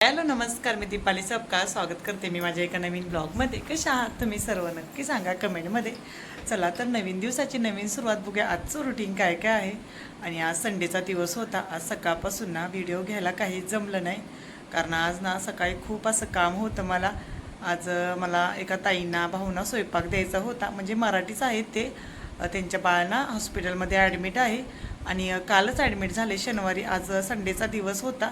Hello नमस्कार मी दीपाली सबका स्वागत करते मी माझ्या एका नवीन ब्लॉगमध्ये. कशा आहात तुम्ही सर्व? नक्की सांगा कमेंटमध्ये. चला तर नवीन दिवसाची नवीन सुरुवात बघूया. आजचं रुटीन काय काय आहे? आणि आज संडेचा दिवस होता. आज सकाळपासून ना व्हिडिओ घ्यायला काही जमलं नाही. कारण आज ना सकाळी खूप असं काम होतं मला. आज मला एका ताईंना भाऊंना स्वयंपाक द्यायचा होता. म्हणजे मराठीच आहेत ते. त्यांच्या बाळांना हॉस्पिटलमध्ये ॲडमिट आहे. आणि कालच ॲडमिट झाले शनिवारी. आज संडेचा दिवस होता.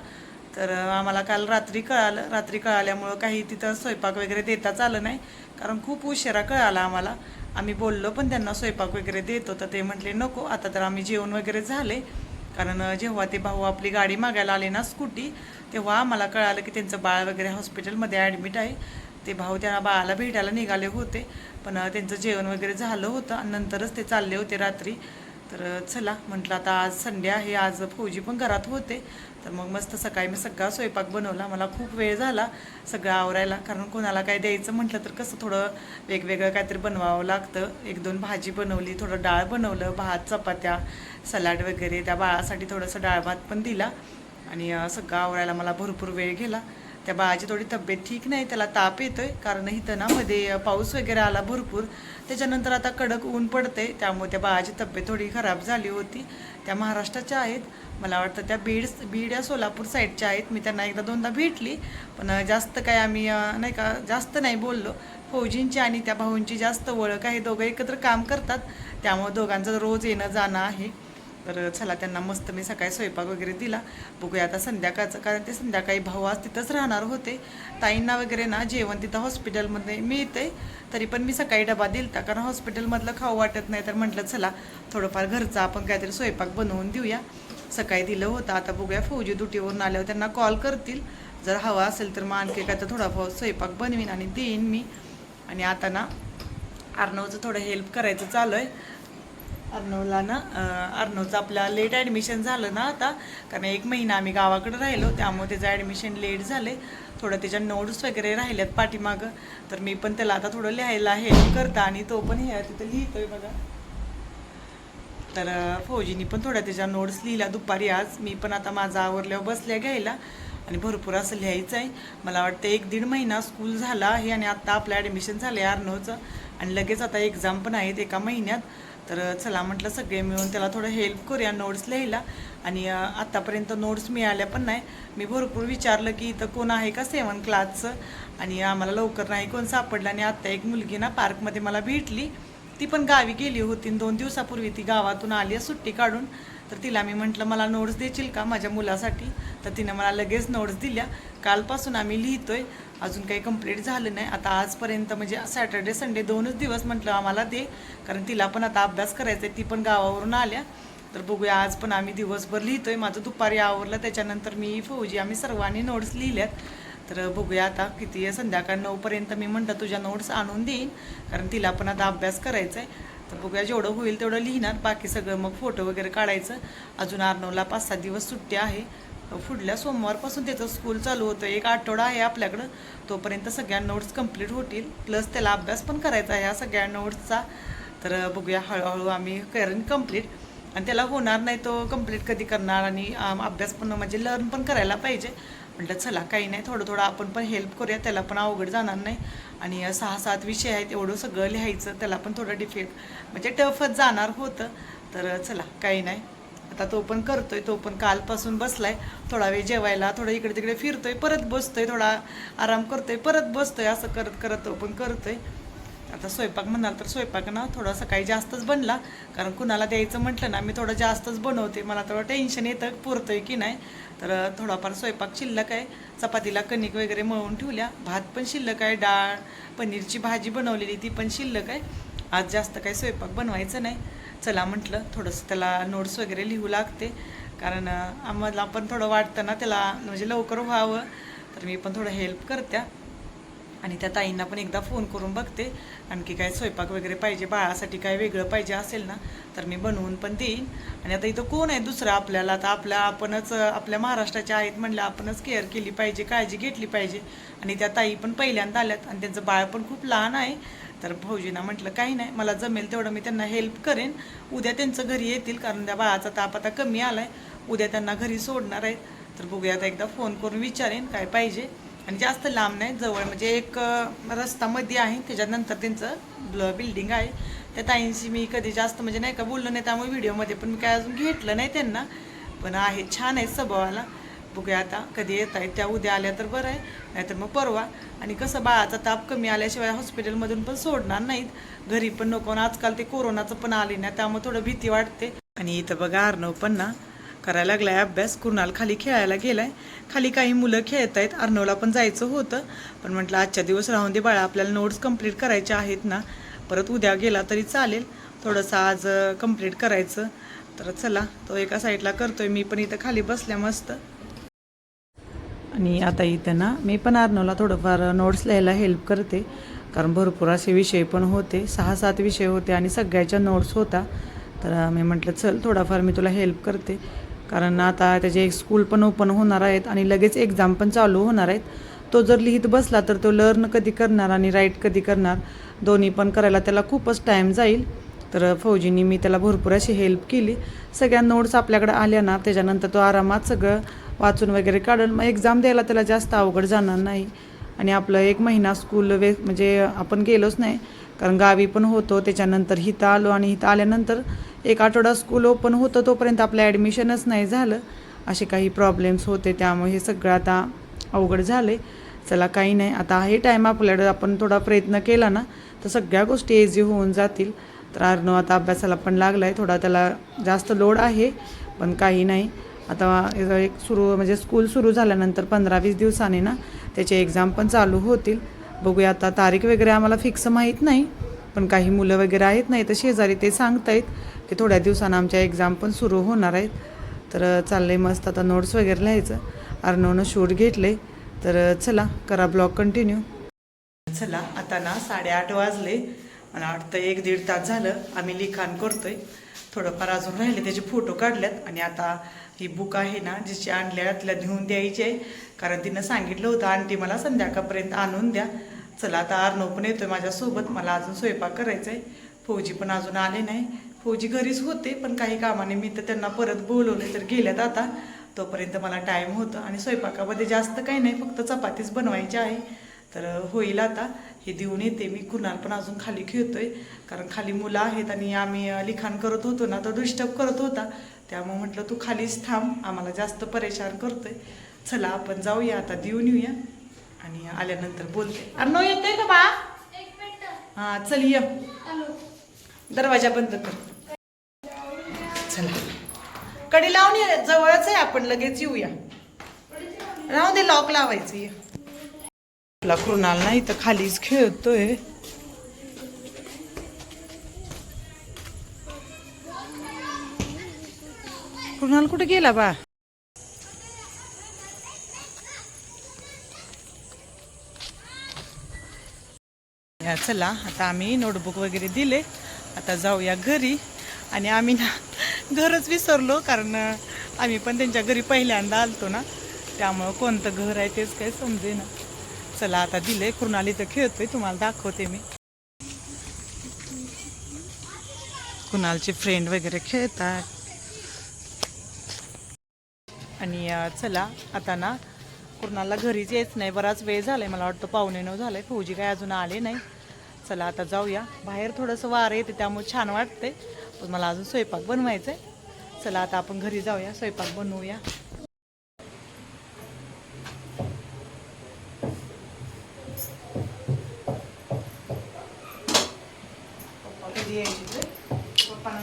तर आम्हाला काल रात्री कळालं. रात्री कळाल्यामुळं काही तिथं स्वयंपाक वगैरे देताच आलं नाही. कारण खूप उशिरा कळाला आम्हाला. आम्ही बोललो पण त्यांना स्वयंपाक वगैरे देतो तर ते म्हटले नको आता तर आम्ही जेवण वगैरे झाले. कारण जेव्हा ते भाऊ आपली गाडी मागायला आले ना स्कूटी तेव्हा आम्हाला कळालं की त्यांचं बाळ वगैरे हॉस्पिटलमध्ये ॲडमिट आहे. ते भाऊ त्या बाळाला भेटायला निघाले होते पण त्यांचं जेवण वगैरे झालं होतं आणि नंतरच ते चालले होते रात्री. तर चला म्हटलं आता आज संडे आहे आज फौजी पण घरात होते. तर मग मस्त सकाळी मी सगळा स्वयंपाक बनवला. मला खूप वेळ झाला सगळं आवरायला. कारण कोणाला काय द्यायचं म्हटलं तर कसं थोडं वेगवेगळं काहीतरी बनवावं लागतं. एक दोन भाजी बनवली थोडं डाळ बनवलं भात चपात्या सलाड वगैरे. त्या बाळासाठी थोडंसं डाळ भात पण दिला. आणि सगळं आवरायला मला भरपूर वेळ गेला. त्या बाळाची थोडी तब्येत ठीक नाही त्याला ताप येतोय. कारण इथं ना मध्ये पाऊस वगैरे आला भरपूर. त्याच्यानंतर आता कडक ऊन पडतंय. त्यामुळे त्या बाळाची तब्येत थोडी खराब झाली होती. त्या महाराष्ट्राच्या आहेत. मला वाटतं त्या बीड बीड या सोलापूर साईडच्या आहेत. मी त्यांना एकदा दोनदा भेटली. पण जास्त काय आम्ही नाही का जास्त नाही बोललो. फौजींची आणि त्या भाऊंची जास्त ओळख आहे. दोघं एकत्र काम करतात. त्यामुळे दोघांचं रोज येणं जाणं आहे. तर चला त्यांना मस्त मी सकाळी स्वयंपाक वगैरे दिला. बघूया आता संध्याकाळचं कारण ते संध्याकाळी भाऊ आज तिथंच राहणार होते. ताईंना वगैरे ना जेवण तिथं हॉस्पिटलमध्ये मिळते तरी पण मी सकाळी डबा दिलता कारण हॉस्पिटलमधलं खाऊ वाटत नाही. तर म्हटलं चला थोडंफार घरचं आपण काहीतरी स्वयंपाक बनवून देऊया. सकाळी दिलं होतं. आता बघूया फौजी दुटीवरून आल्यावर त्यांना कॉल करतील. जर हवा असेल तर मग आणखी काय तर थोडाफार स्वयंपाक बनवीन आणि देईन मी. आणि आता ना अर्णवचं थोडं हेल्प करायचं चालू आहे. अर्णवला ना अर्णवचं आपल्या लेट ॲडमिशन झालं ना आता कारण एक महिना आम्ही गावाकडे राहिलो त्यामुळे त्याचं ॲडमिशन लेट झाले थोडं त्याच्या नोट्स वगैरे राहिल्यात पाठीमागं. तर मी पण त्याला आता थोडं लिहायला हेल्प करता आणि तो पण हे तिथं लिहितोय बघा. तर फौजीनी पण थोड्या त्याच्या नोट्स लिहिल्या दुपारी आज. मी पण आता माझा आवरल्यावर बसल्या घ्यायला. आणि भरपूर असं लिहायचं आहे. मला वाटतं एक दीड महिना स्कूल झाला आहे आणि आत्ता आपलं ॲडमिशन झालं आहे अर्नोचं आणि लगेच आता एक्झाम पण आहेत एका महिन्यात. तर चला म्हटलं सगळे मिळून त्याला थोडं हेल्प करूया नोट्स लिहायला. आणि आत्तापर्यंत नोट्स मिळाल्या पण नाही. मी भरपूर विचारलं की इथं कोण आहे का सेवन क्लासचं आणि आम्हाला लवकर नाही कोण सापडलं. आणि आत्ता एक मुलगी ना पार्कमध्ये मला भेटली. ती पण गावी गेली होती दोन दिवसापूर्वी ती गावातून आली आहे सुट्टी काढून. तर तिला मी म्हटलं मला नोट्स देशील का माझ्या मुलासाठी? तर तिनं मला लगेच नोट्स दिल्या. कालपासून आम्ही लिहितोय. अजून काही कंप्लीट झालं नाही. आता आजपर्यंत म्हणजे सॅटर्डे संडे दोनच दिवस म्हटलं आम्हाला दे. कारण तिला पण आता अभ्यास करायचा आहे. ती पण गावावरून आल्या. तर बघूया आज पण आम्ही दिवसभर लिहितोय. माझं दुपारी आवरलं. त्याच्यानंतर मी फौजी आम्ही सर्वांनी नोट्स लिहिल्यात. तर बघूया आता किती आहे. संध्याकाळ नऊपर्यंत मी म्हणतं तुझ्या नोट्स आणून देईन. कारण तिला पण आता अभ्यास करायचा आहे तर बघूया जेवढं होईल तेवढं लिहिणार. बाकी सगळं मग फोटो वगैरे काढायचं. अजून आर्नवला पाच सात दिवस सुट्टी आहे. पुढल्या सोमवारपासून त्याचं स्कूल चालू होतं. एक आठवडा आहे आपल्याकडं. तोपर्यंत सगळ्या नोट्स कंप्लीट होतील. प्लस त्याला अभ्यास पण करायचा आहे ह्या सगळ्या नोट्सचा तर बघूया हळूहळू आम्ही करेन कंप्लीट आणि त्याला होणार नाही तो कंप्लीट कधी करणार आणि अभ्यास पण म्हणजे लर्न पण करायला पाहिजे. म्हटलं चला काही नाही थोडं थोडं आपण पण हेल्प करूया त्याला पण अवघड जाणार नाही. आणि सहा सात विषय आहेत एवढं सगळं लिहायचं त्याला पण थोडं डिफिक म्हणजे टफच जाणार होतं. तर चला काही नाही. आता तो पण करतोय तो पण कालपासून बसलाय. थोडा वेळ जेवायला थोडं इकडे तिकडे फिरतोय परत बसतोय थोडा आराम करतोय परत बसतोय असं करत करत तो पण करतोय. आता स्वयंपाक म्हणाल तर स्वयंपाक ना थोडा सकाळी जास्तच बनला. कारण कुणाला द्यायचं म्हटलं ना मी थोडं जास्तच बनवते. मला थोडं टेन्शन येतं पुरतंय की नाही. तर थोडाफार स्वयंपाक शिल्लक आहे. चपातीला कणिक वगैरे मळून ठेवल्या. भात पण शिल्लक आहे. डाळ पनीरची भाजी बनवलेली ती पण शिल्लक आहे. आज जास्त काही स्वयंपाक बनवायचं नाही. चला म्हटलं थोडंसं त्याला नोट्स वगैरे लिहू लागते. कारण आम्हाला पण थोडं वाटतं ना त्याला म्हणजे लवकर व्हावं. तर मी पण थोडं हेल्प करत्या. आणि त्या ताईंना पण एकदा फोन करून बघते. आणखी काय स्वयंपाक वगैरे पाहिजे बाळासाठी काय वेगळं पाहिजे असेल ना तर मी बनवून पण देईन. आणि आता इथं कोण आहे दुसरं आपल्याला? आता आपल्या आपणच आपल्या महाराष्ट्राच्या आहेत म्हणलं आपणच केअर केली पाहिजे काळजी घेतली पाहिजे. आणि त्या ताई पण पहिल्यांदा आल्यात आणि त्यांचं बाळ पण खूप लहान आहे. तर भाऊजींना म्हटलं काही नाही मला जमेल तेवढं मी त्यांना हेल्प करेन. उद्या त्यांचं घरी येतील कारण त्या बाळाचा ताप आता कमी आला आहे उद्या त्यांना घरी सोडणार आहेत. तर बघूया आता एकदा फोन करून विचारेन काय पाहिजे. आणि जास्त लांब नाही जवळ. म्हणजे एक रस्तामध्ये रस्ता मध्ये आहे त्याच्यानंतर त्यांचं ब्ल बिल्डिंग आहे. त्या ताईंशी मी कधी जास्त म्हणजे नाही का बोललो नाही त्यामुळे व्हिडिओमध्ये पण मी काय अजून घेतलं नाही त्यांना. पण आहे छान आहे स्वभावाला. बघूया आता कधी येत आहेत. त्या उद्या आल्या तर बरं आहे. नाहीतर मग परवा. आणि कसं बाळाचा ताप कमी आल्याशिवाय हॉस्पिटलमधून पण सोडणार नाहीत. घरी पण नको. आजकाल ते कोरोनाचं पण आले ना त्यामुळे थोडं भीती वाटते. आणि इथं बघा अर्णव पण ना करायला लागलाय अभ्यास कुणाल खाली खेळायला गेलाय. खाली काही मुलं खेळत आहेत अर्णवला पण जायचं होतं. पण म्हटलं आजच्या दिवस राहून दे बाळा आपल्याला नोट्स कंप्लीट करायच्या आहेत ना. परत उद्या गेला तरी चालेल. थोडंसं आज कंप्लीट करायचं. तर चला तो एका साईडला करतोय. मी पण इथं खाली बसल्या मस्त. आणि आता इथं ना मी पण अर्णवला थोडंफार नोट्स लिहायला हेल्प करते. कारण भरपूर असे विषय पण होते. सहा सात विषय होते आणि सगळ्याच्या नोट्स होता. तर मी म्हटलं चल थोडाफार मी तुला हेल्प करते. कारण आता त्याचे एक स्कूल पण ओपन होणार आहेत आणि लगेच एक्झाम पण चालू होणार आहेत. तो जर लिहित बसला तर तो लर्न कधी करणार आणि राईट कधी करणार दोन्ही पण करायला त्याला खूपच टाईम जाईल. तर फौजींनी मी त्याला भरपूर अशी हेल्प केली. सगळ्या नोट्स आपल्याकडे आल्या ना त्याच्यानंतर तो आरामात सगळं वाचून वगैरे काढून मग एक्झाम द्यायला त्याला जास्त अवघड जाणार नाही. आणि आपलं एक महिना स्कूल वे म्हणजे आपण गेलोच नाही कारण गावी पण होतो त्याच्यानंतर हिथं आलो आणि हिथं आल्यानंतर एक आठवडा स्कूल ओपन होतं तोपर्यंत आपलं ॲडमिशनच नाही झालं. असे काही प्रॉब्लेम्स होते त्यामुळे हे सगळं आता अवघड झाले चला काही नाही. आता आहे टाईम आपल्याकडे. आपण थोडा प्रयत्न केला ना तर सगळ्या गोष्टी इझी होऊन जातील. तर अर्णव आता अभ्यासाला पण लागला आहे थोडा त्याला जास्त लोड आहे पण काही नाही. आता एक सुरू म्हणजे स्कूल सुरू झाल्यानंतर पंधरा वीस दिवसांनी ना त्याचे एक्झाम पण चालू होतील. बघूया आता तारीख वगैरे आम्हाला फिक्स माहीत नाही. पण काही मुलं वगैरे आहेत नाही तर शेजारी ते सांगतायत की थोड्या दिवसानं आमच्या एक्झाम पण सुरू होणार आहेत. तर चाललंय मस्त आता नोट्स वगैरे लिहायचं. अर्णवनं शूट घेतले तर चला करा ब्लॉग कंटिन्यू चला आता ना साडेआठ वाजले मला वाटतं एक दीड तास झालं. आम्ही लिखाण करतोय. थोडंफार अजून राहिले त्याचे फोटो काढल्यात. आणि आता ही बुक आहे ना जिची आणल्या तिला नेऊन द्यायची आहे. कारण तिनं सांगितलं होतं आंटी मला संध्याकाळपर्यंत आणून द्या. चला आता अर्णव पण येतोय माझ्यासोबत. मला अजून स्वयंपाक करायचा आहे फौजी पण अजून आले नाही. फौजी घरीच होते पण काही कामाने मी तर त्यांना परत बोलवले तर गेल्यात आता. तोपर्यंत मला टाईम होतं आणि स्वयंपाकामध्ये जास्त काही नाही फक्त चपातीच बनवायची आहे. तर होईल आता. हे देऊन येते मी. कुणाल पण अजून खाली खेळतोय. कारण खाली मुलं आहेत आणि आम्ही लिखाण करत होतो ना तो डिस्टर्ब करत होता. त्यामुळे म्हटलं तू खालीच थांब. आम्हाला जास्त परेशान करतोय. चला आपण जाऊया. आता देऊन येऊया. आणि आल्यानंतर बोलते. अरे नो येते का बा? हा चल ये. दरवाजा बंद कर. चला. कडी लावून ये जवळच आहे आपण लगेच येऊया. राहू दे लॉक लावायचं ये. आपला कृणाल नाही तर खालीच खेळतोय. कृणाल कुठे गेला बा? चला आता आम्ही नोटबुक वगैरे दिले. आता जाऊया घरी. आणि आम्ही ना घरच विसरलो कारण आम्ही पण त्यांच्या घरी पहिल्यांदा आलतो ना. त्यामुळं कोणतं घर आहे तेच काही समजे ना चला आता दिले कृणाली तर खेळतोय. तुम्हाला दाखवते मी. कुणालचे फ्रेंड वगैरे खेळतात. आणि चला आता ना कुणाला घरीच यायच नाही. बराच वेळ झालाय मला वाटतं पाहुणे नऊ झालंय. फौजी काय अजून आले नाही. चला आता जाऊया. बाहेर थोडंसं वारं येते त्यामुळे छान वाटतंय. पण मला अजून स्वयंपाक बनवायचा आहे चला आता आपण घरी जाऊया स्वयंपाक बनवूया.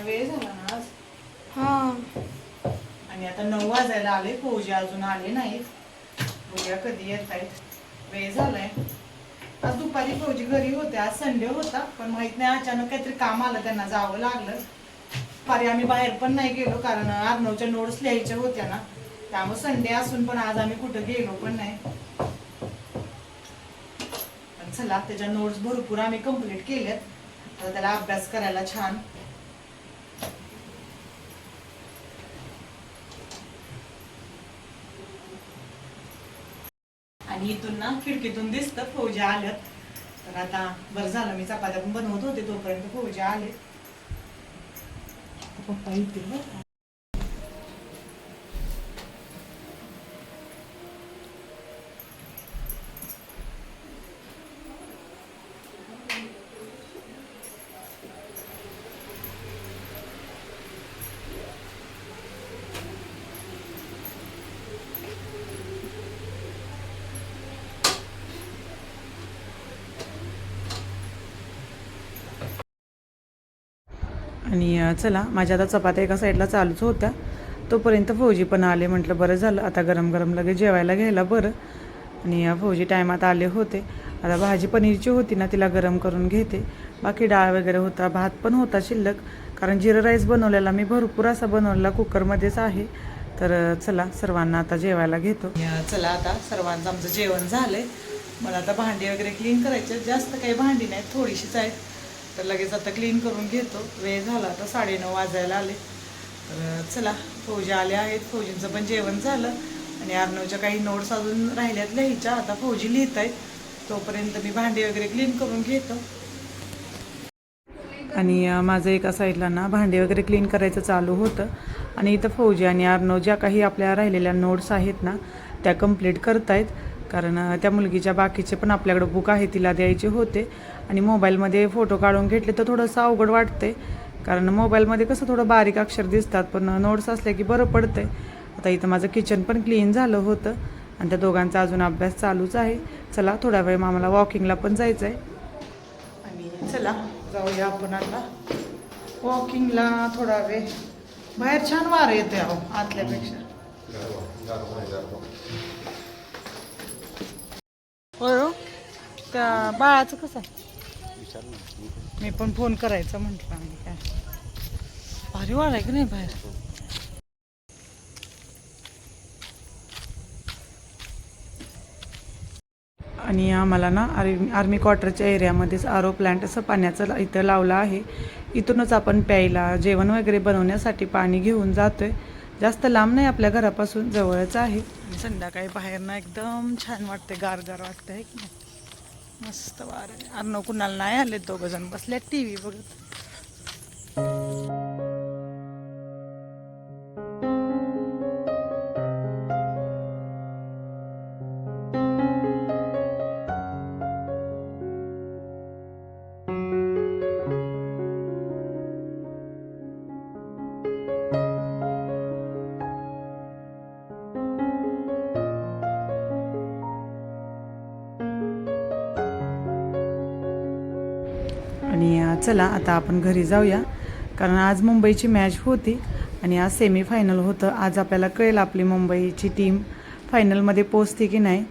वेळ झाला ना आज? हा. आणि आता नऊ वाजायला आले फौजी अजून आले नाहीत. बघूया कधी येत आहेत वेळ झालाय. आज दुपारी फौजी घरी होते आज संडे होता पण माहीत नाही अचानक काहीतरी काम आलं त्यांना जावं लागलं. पारी आम्ही बाहेर पण नाही गेलो कारण अर्नवच्या नोट्स लिहायच्या होत्या ना. त्यामुळे संडे असून पण आज आम्ही कुठं गेलो पण नाही. पण चला त्याच्या नोट्स भरपूर आम्ही कंप्लीट केल्यात तर त्याला अभ्यास करायला छान. आणि इथून ना खिडकीतून दिसतं फौजा आल्यात. तर आता बरं झालं मी चपात्या पण बनवत होते तोपर्यंत फौजा आले. पप्पा येतील आणि चला माझ्या आता चपात्या एका साईडला चालूच होत्या. तोपर्यंत फौजी पण आले म्हटलं बरं झालं आता गरम गरम लगेच जेवायला घ्यायला बरं. आणि फौजी टायमात आले होते. आता भाजी पनीरची होती ना तिला गरम करून घेते. बाकी डाळ वगैरे होता भात पण होता शिल्लक. कारण जिरं राईस बनवलेला मी भरपूर असा बनवलेला कुकरमध्येच आहे. तर चला सर्वांना आता जेवायला घेतो. चला आता सर्वांचं आमचं जेवण झालंय. मला आता भांडी वगैरे क्लीन करायचे जास्त काही भांडी नाही थोडीशीच आहेत. तर लगेच आता क्लीन करून घेतो. वेळ झाला आता साडेनऊ वाजायला आले. तर चला फौजी आले आहेत. फौजींचं पण जेवण झालं. आणि अर्णवच्या काही नोट्स अजून राहिल्यात लिहायच्या. आता फौजी लिहित आहेत. तोपर्यंत मी भांडे वगैरे क्लीन करून घेतो. आणि माझं एका साईडला ना भांडे वगैरे क्लीन करायचं चालू होतं. आणि इथं फौजी आणि अर्णव ज्या काही आपल्या राहिलेल्या नोट्स आहेत ना त्या कंप्लीट करतायत. कारण त्या मुलगीच्या बाकीचे पण आपल्याकडं बुक आहे तिला द्यायचे होते. आणि मोबाईलमध्ये फोटो काढून घेतले तर थोडंसं अवघड वाटते कारण मोबाईलमध्ये कसं थोडं बारीक अक्षर दिसतात पण नोट्स असले की बरं पडतंय. आता इथं माझं किचन पण क्लीन झालं होतं. आणि त्या दोघांचा अजून अभ्यास चालूच आहे. चला थोड्या वेळ आम्हाला वॉकिंगला पण जायचं आहे आणि चला जाऊया आपण आता वॉकिंगला थोडा वेळ. बाहेर छान वारं येते अहो आतल्यापेक्षा. होय हो त्या बाळाचं कसं मी पण फोन करायचा म्हटलं आम्ही काय भारी वाढ आहे की नाही बाहेर? आणि आम्हाला ना आर्मी आर्मी क्वार्टरच्या एरियामध्येच आरो प्लांट असं पाण्याचं इथं लावलं आहे. इथूनच आपण प्यायला जेवण वगैरे बनवण्यासाठी पाणी घेऊन जातोय. जास्त लांब नाही आपल्या घरापासून जवळच आहे. संध्याकाळी बाहेर ना एकदम छान वाटते गार गार वाटतं आहे की नाही? मस्त वार. आहे अर्णव कुणाला नाही आले दोघं जण बसले टी व्ही बघत. चला आता आपण घरी जाऊया. कारण आज मुंबईची मॅच होती आणि आज सेमीफायनल होतं. आज आपल्याला कळेल आपली मुंबईची टीम फायनलमध्ये पोचते की नाही.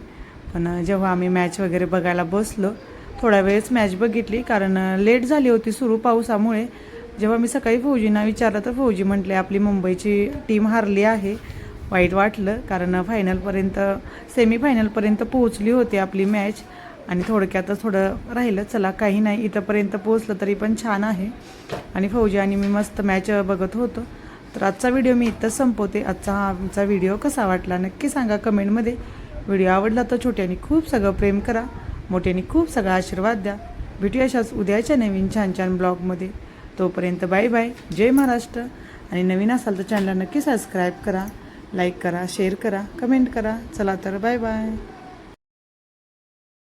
पण जेव्हा आम्ही मॅच वगैरे बघायला बसलो थोड्या वेळेस मॅच बघितली. कारण लेट झाली होती सुरू पावसामुळे. जेव्हा मी सकाळी फौजींना विचारलं तर फौजी म्हटले आपली मुंबईची टीम हारली आहे. वाईट वाटलं कारण फायनलपर्यंत सेमीफायनलपर्यंत पोहोचली होती आपली मॅच आणि थोडक्यातच थोडं राहिलं चला काही नाही इथंपर्यंत पोहोचलं तरी पण छान आहे. आणि फौजी आणि मी मस्त मॅच बघत होतो. तर आजचा व्हिडिओ मी इथंच संपवते. आजचा हा आमचा व्हिडिओ कसा वाटला नक्की सांगा कमेंटमध्ये. व्हिडिओ आवडला तर छोट्याने खूप सगळं प्रेम करा. मोठ्याने खूप सगळा आशीर्वाद द्या. भेटूया अशाच उद्याच्या नवीन छान छान ब्लॉगमध्ये तोपर्यंत बाय बाय जय महाराष्ट्र. आणि नवीन असाल तर चॅनलला नक्की सबस्क्राईब करा लाईक करा शेअर करा कमेंट करा. चला तर बाय बाय